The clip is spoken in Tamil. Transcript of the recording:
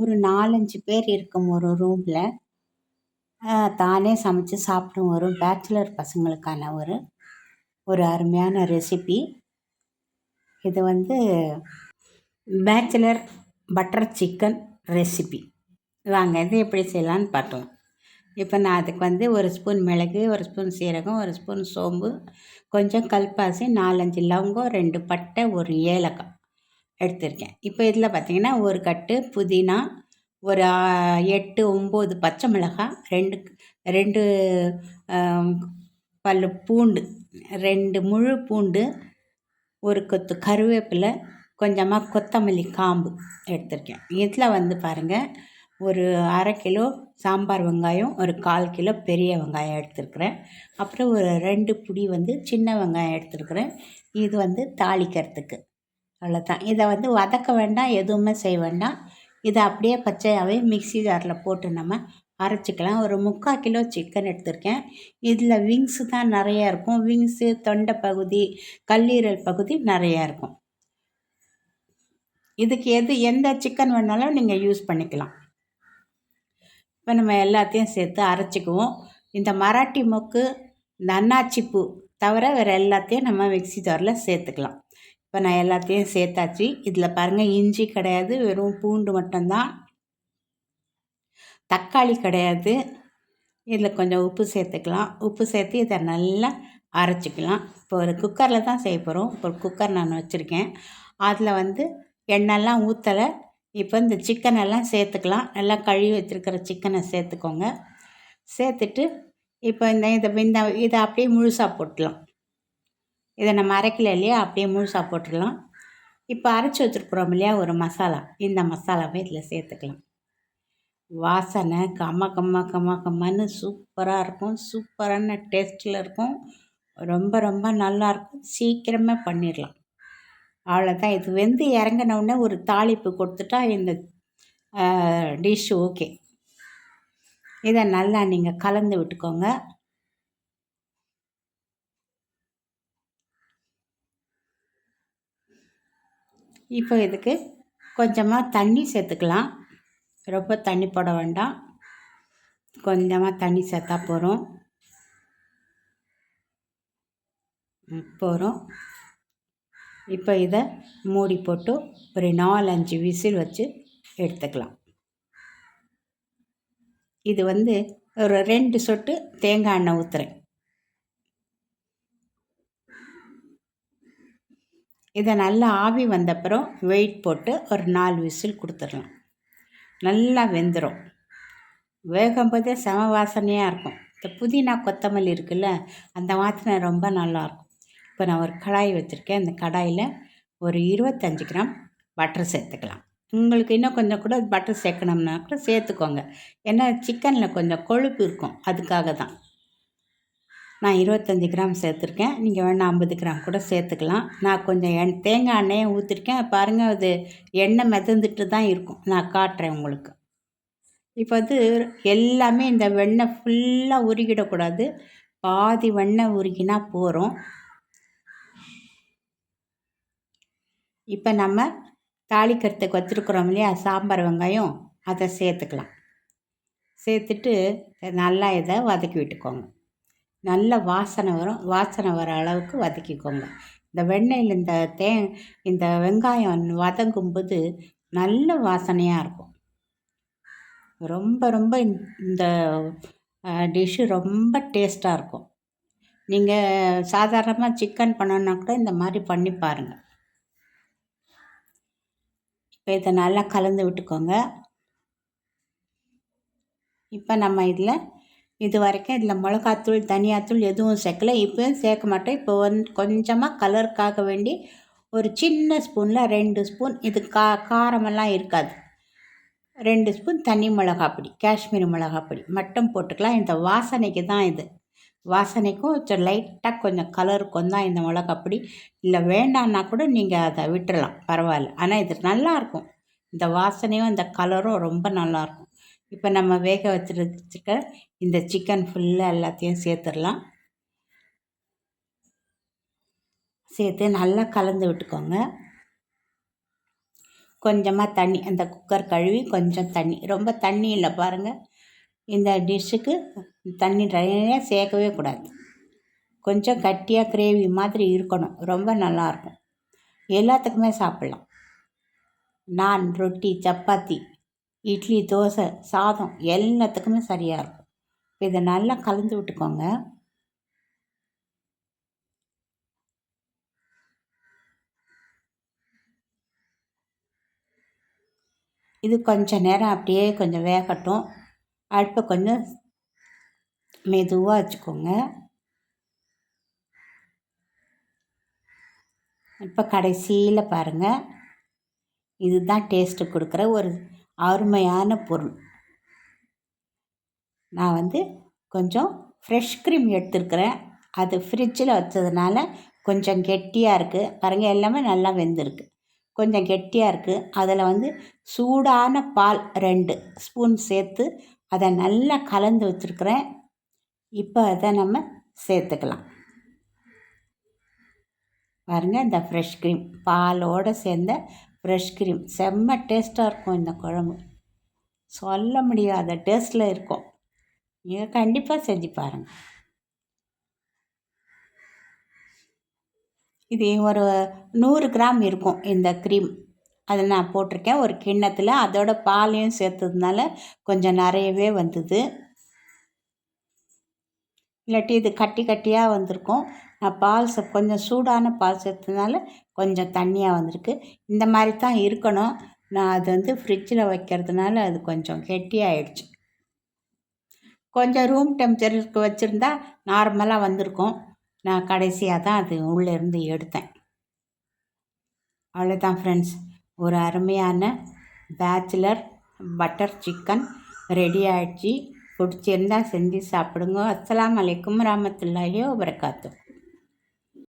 ஒரு நாலஞ்சு பேர் இருக்கும் ஒரு ரூமில் தானே சமைச்சு சாப்பிடும் ஒரு பேச்சுலர் பசங்களுக்கான ஒரு ஒரு அருமையான ரெசிபி இது வந்து பேச்சுலர் பட்டர் சிக்கன் ரெசிபி வாங்க இது எப்படி செய்யலான்னு பார்த்தோம் இப்போ நான் அதுக்கு வந்து ஒரு ஸ்பூன் மிளகு ஒரு ஸ்பூன் சீரகம் ஒரு ஸ்பூன் சோம்பு கொஞ்சம் கல்பாசி நாலஞ்சு லவங்கம் ரெண்டு பட்டை ஒரு ஏலக்காய். எடுத்திருக்கேன். இப்போ இதில் பார்த்திங்கன்னா ஒரு கட்டு புதினா ஒரு எட்டு ஒம்பது பச்சை மிளகாய் ரெண்டு ரெண்டு பல் பூண்டு ரெண்டு முழு பூண்டு ஒரு கொத்து கருவேப்பிலை கொஞ்சமாக கொத்தமல்லி காம்பு எடுத்திருக்கேன். இதில் வந்து பாருங்கள் ஒரு அரை கிலோ சாம்பார் வெங்காயம் ஒரு கால் கிலோ பெரிய வெங்காயம் எடுத்துருக்குறேன். அப்புறம் ஒரு ரெண்டு புடி வந்து சின்ன வெங்காயம் எடுத்துருக்குறேன். இது வந்து தாளிக்கிறதுக்கு. அவ்வளோதான் இதை வந்து வதக்க வேண்டாம் எதுவுமே செய்ய வேண்டாம். இதை அப்படியே பச்சையாகவே மிக்சி ஜாரில் போட்டு நம்ம அரைச்சிக்கலாம். ஒரு முக்கால் கிலோ சிக்கன் எடுத்திருக்கேன். இதில் விங்ஸு தான் நிறையா இருக்கும். விங்ஸு தொண்டை பகுதி கல்லீரல் பகுதி நிறையா இருக்கும். இதுக்கு எது எந்த சிக்கன் வேணாலும் நீங்கள் யூஸ் பண்ணிக்கலாம். இப்போ நம்ம எல்லாத்தையும் சேர்த்து அரைச்சிக்குவோம். இந்த மராட்டி மொக்கு இந்த அன்னாச்சி பூ தவிர வேறு எல்லாத்தையும் நம்ம மிக்சி ஜாரில் சேர்த்துக்கலாம். இப்போ நான் எல்லாத்தையும் சேர்த்தாச்சு. இதில் பாருங்கள் இஞ்சி கிடையாது வெறும் பூண்டு மட்டும்தான். தக்காளி கிடையாது. இதில் கொஞ்சம் உப்பு சேர்த்துக்கலாம். உப்பு சேர்த்து இதை நல்லா அரைச்சிக்கலாம். இப்போ ஒரு குக்கரில் தான் செய்ய போகிறோம் இப்போ ஒரு குக்கர் நான் வச்சுருக்கேன். அதில் வந்து எண்ணெய்லாம் ஊற்றலை இப்போ இந்த சிக்கனெல்லாம் சேர்த்துக்கலாம். நல்லா கழுவி வச்சுருக்கிற சிக்கனை சேர்த்துக்கோங்க. சேர்த்துட்டு இப்போ இந்த இதை இந்த இதை அப்படியே முழுசாக போட்டுடலாம் இதை நம்ம அரைக்கல இல்லையா? அப்படியே முழுசாக போட்டுடலாம். இப்போ அரைச்சி வச்சுருக்குறோம் இல்லையா? ஒரு மசாலா. இந்த மசாலாவை இதில் சேர்த்துக்கலாம். வாசனை கம்ம கம்ம கம்ம கம்மன்னு சூப்பராக இருக்கும். சூப்பரான டேஸ்ட்டில் இருக்கும். ரொம்ப ரொம்ப நல்லாயிருக்கும் சீக்கிரமே பண்ணிடலாம். அவ்வளோதான் இது வெந்து இறங்கினவுடனே ஒரு தாளிப்பு கொடுத்துட்டா இந்த டிஷ் ஓகே. இதை நல்லா நீங்கள் கலந்து விட்டுக்கோங்க. இப்போ இதுக்கு கொஞ்சமாக தண்ணி சேர்த்துக்கலாம். ரொம்ப தண்ணி போட வேண்டாம். கொஞ்சமாக தண்ணி சேர்த்தா போகிறோம் போகிறோம் இப்போ இதை மூடி போட்டு ஒரு நாலஞ்சு விசில் வச்சு எடுத்துக்கலாம். இது வந்து ஒரு ரெண்டு சொட்டு தேங்காய் எண்ணெய் ஊற்றுறேன் இதை நல்லா ஆவி வந்தப்புறம் வெயிட் போட்டு ஒரு நாலு விசில் கொடுத்துடலாம். நல்லா வெந்துடும் வேகும்போதே செம வாசனையாக இருக்கும். இந்த புதினா கொத்தமல்லி இருக்குல்ல அந்த வாசனை ரொம்ப நல்லாயிருக்கும் இப்போ நான் ஒரு கடாய் வச்சுருக்கேன். அந்த கடாயில் ஒரு இருபத்தஞ்சி கிராம் பட்டர் சேர்த்துக்கலாம். உங்களுக்கு இன்னும் கொஞ்சம் கூட பட்டர் சேர்க்கணும்னா கூட சேர்த்துக்கோங்க. ஏன்னா சிக்கனில் கொஞ்சம் கொழுப்பு இருக்கும். அதுக்காக தான். நான் இருபத்தஞ்சி கிராம் சேர்த்துருக்கேன். நீங்கள் வேணால் ஐம்பது கிராம் கூட சேர்த்துக்கலாம். நான் கொஞ்சம் எண் தேங்காய் எண்ணெயை ஊற்றிருக்கேன் பாருங்கள் அது எண்ணெய் மிதந்துட்டு தான் இருக்கும். நான் காட்டுறேன் உங்களுக்கு. இப்போ வந்து எல்லாமே இந்த வெண்ணெய் ஃபுல்லாக உருகிடக்கூடாது. பாதி வெண்ணெய் உருகினா போகிறோம் இப்போ நம்ம தாளிக்கிறதுக்கு வச்சுருக்குறோம் இல்லையா? சாம்பார் வெங்காயம் அதை சேர்த்துக்கலாம். சேர்த்துட்டு நல்லா இதை வதக்கி விட்டுக்கோங்க. நல்ல வாசனை வரும். வாசனை வர அளவுக்கு வதக்கிக்கோங்க. இந்த வெண்ணெயில் இந்த தே இந்த வெங்காயம் வதங்கும்போது நல்ல வாசனையாக இருக்கும். ரொம்ப ரொம்ப இந்த டிஷ்ஷு ரொம்ப டேஸ்ட்டாக இருக்கும். நீங்கள் சாதாரணமாக சிக்கன் பண்ணணுன்னா கூட இந்த மாதிரி பண்ணி பாருங்கள் இப்போ இதை நல்லா கலந்து விட்டுக்கோங்க. இப்போ நம்ம இதில் இது வரைக்கும் இதில் மிளகாத்தூள் தனியாத்தூள் எதுவும் சேர்க்கல. இப்போயும் சேர்க்க மாட்டேன் இப்போ வந்து கொஞ்சமாக கலருக்காக வேண்டி ஒரு சின்ன ஸ்பூனில் ரெண்டு ஸ்பூன் இது கா காரமெல்லாம் இருக்காது. ரெண்டு ஸ்பூன் தனி மிளகாப்பொடி காஷ்மீரி மிளகாப்பொடி மட்டும் போட்டுக்கலாம். இந்த வாசனைக்கு தான் இது. வாசனைக்கும் கொஞ்சம் லைட்டாக கொஞ்சம் கலருக்கும் தான் இந்த மிளகாப்பொடி. இல்லை வேண்டான்னா கூட நீங்கள் அதை விட்டுடலாம் பரவாயில்ல. ஆனால் இது நல்லாயிருக்கும். இந்த வாசனையும் இந்த கலரும் ரொம்ப நல்லாயிருக்கும். இப்போ நம்ம வேக வச்சுருக்க இந்த சிக்கன் ஃபுல்லாக எல்லாத்தையும் சேர்த்துடலாம். சேர்த்து நல்லா கலந்து விட்டுக்கோங்க. கொஞ்சமாக தண்ணி அந்த குக்கர் கழுவி கொஞ்சம் தண்ணி ரொம்ப தண்ணி இல்லை பாருங்கள் இந்த டிஷ்ஷுக்கு தண்ணி நிறைய சேர்க்கவே கூடாது. கொஞ்சம் கட்டியாக கிரேவி மாதிரி இருக்கணும் ரொம்ப நல்லாயிருக்கும் எல்லாத்துக்குமே சாப்பிட்லாம். நான் ரொட்டி சப்பாத்தி இட்லி தோசை சாதம் எல்லாத்துக்குமே சரியாக இருக்கும். இதை நல்லா கலந்து விட்டுக்கோங்க. இது கொஞ்சம் நேரம் அப்படியே கொஞ்சம் வேகட்டும். அடுப்பை கொஞ்சம் மெதுவாக வச்சுக்கோங்க. இப்போ கடைசியில் பாருங்கள் இதுதான் டேஸ்ட்டு கொடுக்குற ஒரு அருமையான பொருள். நான் வந்து கொஞ்சம் ஃப்ரெஷ் க்ரீம் எடுத்துருக்கிறேன். அது ஃப்ரிட்ஜில் வச்சதுனால கொஞ்சம் கெட்டியாக இருக்குது பாருங்கள் எல்லாமே நல்லா வெந்திருக்கு. கொஞ்சம் கெட்டியாக இருக்குது அதில் வந்து சூடான பால் ரெண்டு ஸ்பூன் சேர்த்து அதை நல்லா கலந்து வச்சுருக்குறேன். இப்போ அதை நம்ம சேர்த்துக்கலாம். பாருங்கள் இந்த ஃப்ரெஷ் க்ரீம் பாலோடு சேர்ந்த ஃப்ரெஷ் க்ரீம் செம்ம டேஸ்ட்டாக இருக்கும் இந்த குழம்பு. சொல்ல முடியாத டேஸ்ட்டில் இருக்கும். நீங்கள் கண்டிப்பாக செஞ்சு பாருங்கள் இது ஒரு நூறு கிராம் இருக்கும் இந்த க்ரீம் அதை நான் போட்டிருக்கேன். ஒரு கிண்ணத்தில் அதோட பாலையும் சேர்த்ததுனால கொஞ்சம் நிறையவே வந்தது. இல்லாட்டி இது கட்டி கட்டியாக வந்திருக்கும். நான் பால் கொஞ்சம் சூடான பால் சேர்த்ததுனால கொஞ்சம் தண்ணியாக வந்திருக்கு. இந்த மாதிரி தான் இருக்கணும். நான் அது வந்து ஃப்ரிட்ஜில் வைக்கிறதுனால அது கொஞ்சம் கெட்டியாகிடுச்சு கொஞ்சம் ரூம் டெம்பரேச்சருக்கு வச்சுருந்தா நார்மலாக வந்திருக்கும். நான் கடைசியாக தான் அது உள்ளேருந்து எடுத்தேன். அவ்வளோதான் ஃப்ரெண்ட்ஸ் ஒரு அருமையான பேச்சுலர் பட்டர் சிக்கன் ரெடி ஆகிடுச்சு பிடிச்சிருந்தா செஞ்சு சாப்பிடுங்க. அஸ்லாம் வலைக்கம் ரஹமத்துல்லாஹி வபரகாத்து